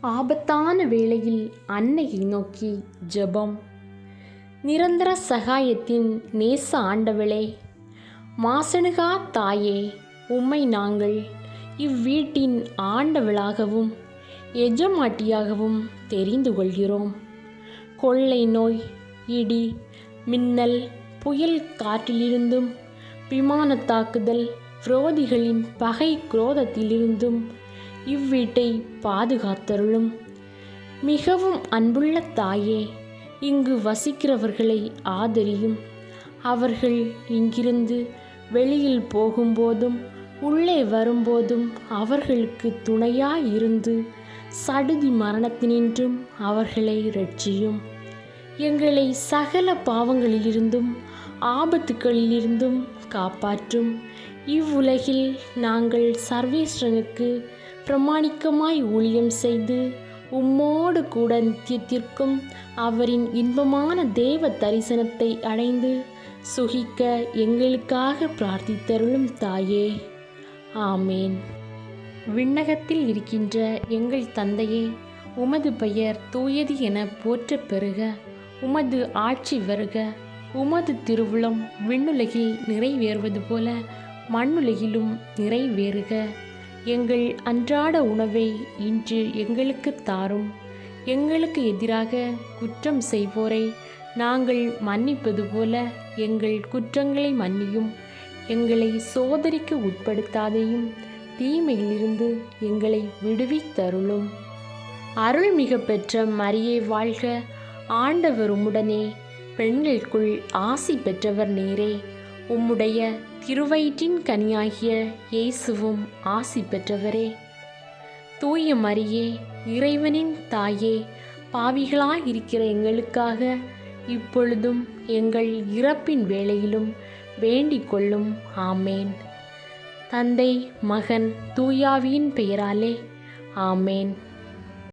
ஆபத்தான வேளையில் அன்னையை நோக்கி ஜெபம். நிரந்தர சகாயத்தின் நேச ஆண்டவளே மாசனுகா தாயே உம்மை நாங்கள் இவ்வீட்டின் ஆண்டவளாகவும் எஜமாட்டியாகவும் தெரிந்து கொள்கிறோம். கொள்ளை நோய் இடி மின்னல் புயல் காற்றிலிருந்தும் விமான தாக்குதல் விரோதிகளின் பகை குரோதத்திலிருந்தும் இவ்வீட்டை பாதுகாத்தருளும். மிகவும் அன்புள்ள தாயே இங்கு வசிக்கிறவர்களை ஆதரியும். அவர்கள் இங்கிருந்து வெளியில் போகும்போதும் உள்ளே வரும்போதும் அவர்களுக்கு துணையாயிருந்து சடுதி மரணத்தினின்றும் அவர்களை ரட்சியும் எங்களை சகல பாவங்களிலிருந்தும் ஆபத்துக்களிலிருந்தும் காப்பாற்றும். இவ்வுலகில் நாங்கள் சர்வேஸ்வரனுக்கு பிரமாணிக்கமாய் ஊழியம் செய்து உம்மோடு கூட நித்தியத்திற்கும் அவரின் இன்பமான தேவ தரிசனத்தை அடைந்து சுகிக்க எங்களுக்காக பிரார்த்தித்தருளும் தாயே. ஆமேன். விண்ணகத்தில் இருக்கின்ற எங்கள் தந்தையே உமது பெயர் தூயது என போற்றப் பெறுக உமது ஆட்சி வருக உமது திருவுளம் விண்ணுலகில் நிறைவேறுவது போல மண்ணுலகிலும் நிறைவேறுக எங்கள் அன்றாட உணவை இன்று எங்களுக்கு தாரும். எங்களுக்கு எதிராக குற்றம் செய்வோரை நாங்கள் மன்னிப்பது போல எங்கள் குற்றங்களை மன்னியும். எங்களை சோதனைக்கு உட்படுத்தாதையும் தீமையிலிருந்து எங்களை விடுவித்தருளும் அருள்மிக பெற்ற மரியே வாழ்க. ஆண்டவர் உம்முடனே பெண்களுக்குள் ஆசி பெற்றவர் நீரே. உம்முடைய திருவயிற்றின் கனியாகிய இயேசுவும் ஆசி பெற்றவரே. தூய மரியே இறைவனின் தாயே பாவிகளாக இருக்கிற எங்களுக்காக இப்பொழுதும் எங்கள் இறப்பின் வேளையிலும் வேண்டிக் கொள்ளும். ஆமேன். தந்தை மகன் தூயாவியின் பெயராலே. ஆமேன்.